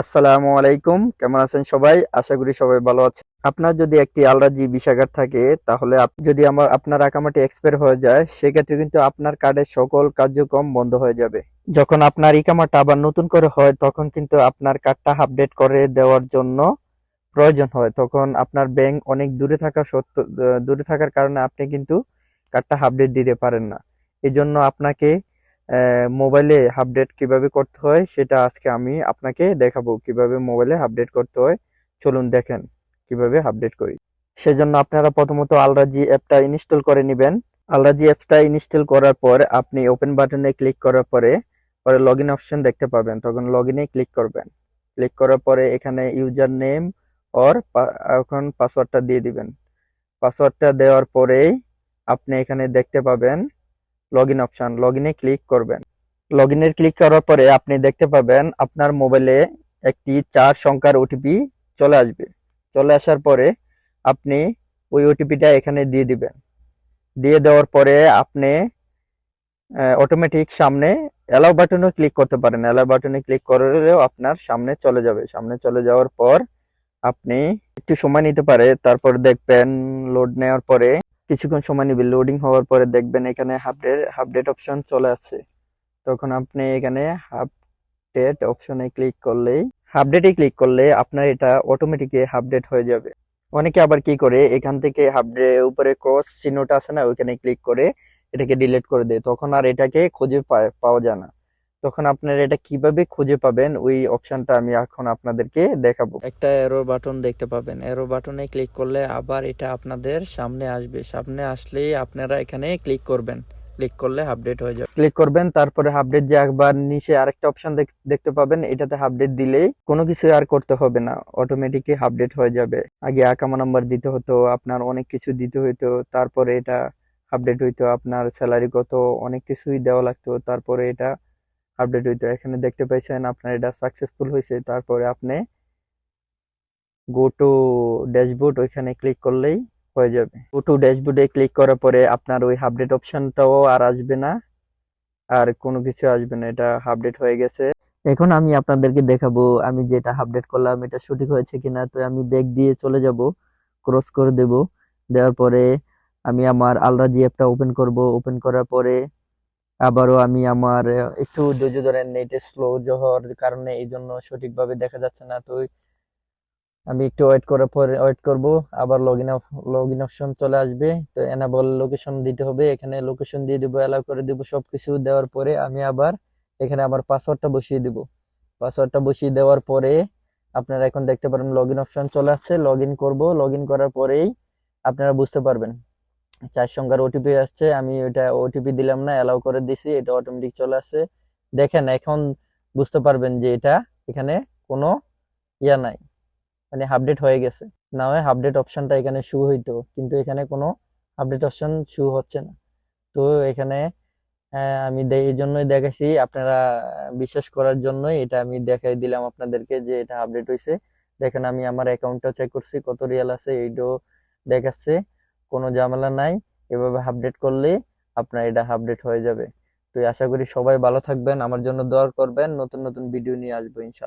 আসসালামু আলাইকুম। কেমন আছেন সবাই? আশা করি সবাই ভালো আছে আপনার যদি একটি আলরাজি বিষাগার থাকে, তাহলে যদি আমার আপনার আকামাটি এক্সপায়ার হয়ে যায়, সেক্ষেত্রে কিন্তু আপনার কার্ডের সকল কার্যক্রম বন্ধ হয়ে যাবে। যখন আপনার ইকামাটা আবার নতুন করে হয়, তখন কিন্তু আপনার কার্ডটা আপডেট করে দেওয়ার জন্য প্রয়োজন হয়। তখন আপনার ব্যাংক অনেক দূরে থাকা সত্য দূরে থাকার কারণে আপনি কিন্তু কার্ডটা আপডেট দিতে পারেন না। এই জন্য আপনাকে মোবাইলে আপডেট কীভাবে করতে হয় সেটা আজকে আমি আপনাকে দেখাবো। কীভাবে মোবাইলে আপডেট করতে হয়, চলুন দেখেন কীভাবে আপডেট করি। সেজন্য আপনারা প্রথমত আলরাজি অ্যাপটা ইনস্টল করে নেবেন। আলরাজি অ্যাপটা ইনস্টল করার পর আপনি ওপেন বাটনে ক্লিক করার পরে পরে লগ ইন অপশন দেখতে পাবেন। তখন লগ ইনে ক্লিক করবেন। ক্লিক করার পরে এখানে ইউজার নেম ওর এখন পাসওয়ার্ডটা দিয়ে দিবেন। পাসওয়ার্ডটা দেওয়ার পরেই আপনি এখানে দেখতে পাবেন লগ ইন অপশন লগ ইনে ক্লিক করবেন। লগ ইনের ক্লিক করার পরে আপনি দেখতে পাবেন আপনার মোবাইলে একটি চার সংখ্যার ওটিপি চলে আসবে। চলে আসার পরে আপনি ওই ওটিপিটা এখানে দিয়ে দিবেন। দিয়ে দেওয়ার পরে আপনি অটোমেটিক সামনে অ্যালাউ বাটনে ক্লিক করতে পারেন। অ্যালাউ বাটনে ক্লিক করলেও আপনার সামনে চলে যাবে। সামনে চলে যাওয়ার পর আপনি একটু সময় নিতে পারে। তারপর দেখবেন লোড নেওয়ার পরে কিছুক্ষণ সময় নিবে। লোডিং হওয়ার পরে দেখবেন এখানে আপডেট আপডেট অপশন চলে আসছে। তখন আপনি এখানে আপডেট অপশনে ক্লিক করলেই আপডেটে ক্লিক করলে আপনার এটা অটোমেটিকলি আপডেট হয়ে যাবে। অনেকে আবার কি করে, এখান থেকে আপডেট উপরে ক্রস চিহ্নটা আছে না, ওইখানে ক্লিক করে এটাকে ডিলিট করে দেয়। তখন আর এটাকে খুঁজে পাওয়া যায় না। তখন আপনারা এটা কীভাবে খুঁজে পাবেন? ওই অপশনটা আমি এখন আপনাদেরকে দেখাবো। একটা এরো বাটন দেখতে পাবেন। এরো বাটনে ক্লিক করলে আবার এটা আপনাদের সামনে আসবে। সামনে আসলেই আপনারা এখানে ক্লিক করবেন। ক্লিক করলে আপডেট হয়ে যাবে। ক্লিক করবেন তারপরে আপডেট যে একবার নিচে আরেকটা অপশন দেখতে পাবেন। এটাতে আপডেট দিলেই কোনো কিছু আর করতে হবে না। অটোমেটিকই আপডেট হয়ে যাবে। আগে আকামা নাম্বার দিতে হতো আপনার অনেক কিছু দিতে হতো তারপরে এটা আপডেট হইতো আপনার স্যালারি কত অনেক কিছুই দেওয়া লাগতো তারপরে এটা আপডেট হইতো। এখানে দেখতে পাইছেন আপনার এটা সাকসেসফুল হয়েছে তারপরে আপনি গো টু ড্যাশবোর্ড ওইখানে ক্লিক করলেই হয়ে যাবে। গো টু ড্যাশবোর্ডে ক্লিক করার পরে আপনার ওই আপডেট অপশনটাও আর আসবে না। আর কোনো কিছু আসবে না। এটা আপডেট হয়ে গেছে। এখন আমি আপনাদেরকে দেখাবো, আমি যেটা আপডেট করলাম, এটা সঠিক হয়েছে কিনা। তো আমি ব্যাক দিয়ে চলে যাব ক্রস করে দেব। দেওয়ার পরে আমি আমার আলরাজি অ্যাপটা ওপেন করব। ওপেন করার পরে আবারও আমি আমার একটু ধৈর্য ধরেন নেটে স্লো হওয়ার কারণে এই জন্য সঠিকভাবে দেখা যাচ্ছে না। তো আমি একটু ওয়েট করার পরে ওয়েট করব, আবার log in log in option চলে আসবে। তো এনাবল লোকেশন দিতে হবে, এখানে লোকেশন দিয়ে দিব অ্যালাউ করে দিব, সবকিছু দেওয়ার পরে আমি আবার এখানে আবার পাসওয়ার্ডটা বসিয়ে দিব। পাসওয়ার্ডটা বসিয়ে দেওয়ার পরে আপনারা এখন দেখতে পারেন লগ ইন অপশন চলে আসছে লগ ইন করব। লগ ইন করার পরেই আপনারা বুঝতে পারবেন। চার সংখ্যার ওটিপি আসছে, আমি ওইটা ওটিপি দিলাম না অ্যালাউ করে দিছি, এটা অটোমেটিক চলে আসছে। দেখেন, এখন বুঝতে পারবেন যে এটা এখানে কোনো ইয়া নাই মানে আপডেট হয়ে গেছে। না হয় আপডেট অপশনটা এখানে শু হইতো, কিন্তু এখানে কোনো আপডেট অপশন শু হচ্ছে না। তো এখানে আমি এই জন্যই দেখাইছি, আপনারা বিশ্বাস করার জন্যই এটা আমি দেখাই দিলাম আপনাদেরকে যে এটা আপডেট হয়েছে দেখেন, আমি আমার অ্যাকাউন্টটা চেক করছি, কত রিয়াল আছে এইটাও দেখাচ্ছে। কোনো ঝামেলা নাই। এভাবে আপডেট করলে আপনার এটা আপডেট হয়ে যাবে। তো আশা করি সবাই ভালো থাকবেন, আমার জন্য দোয়ার করবেন। নতুন নতুন ভিডিও নিয়ে আসব ইনশাল্লাহ।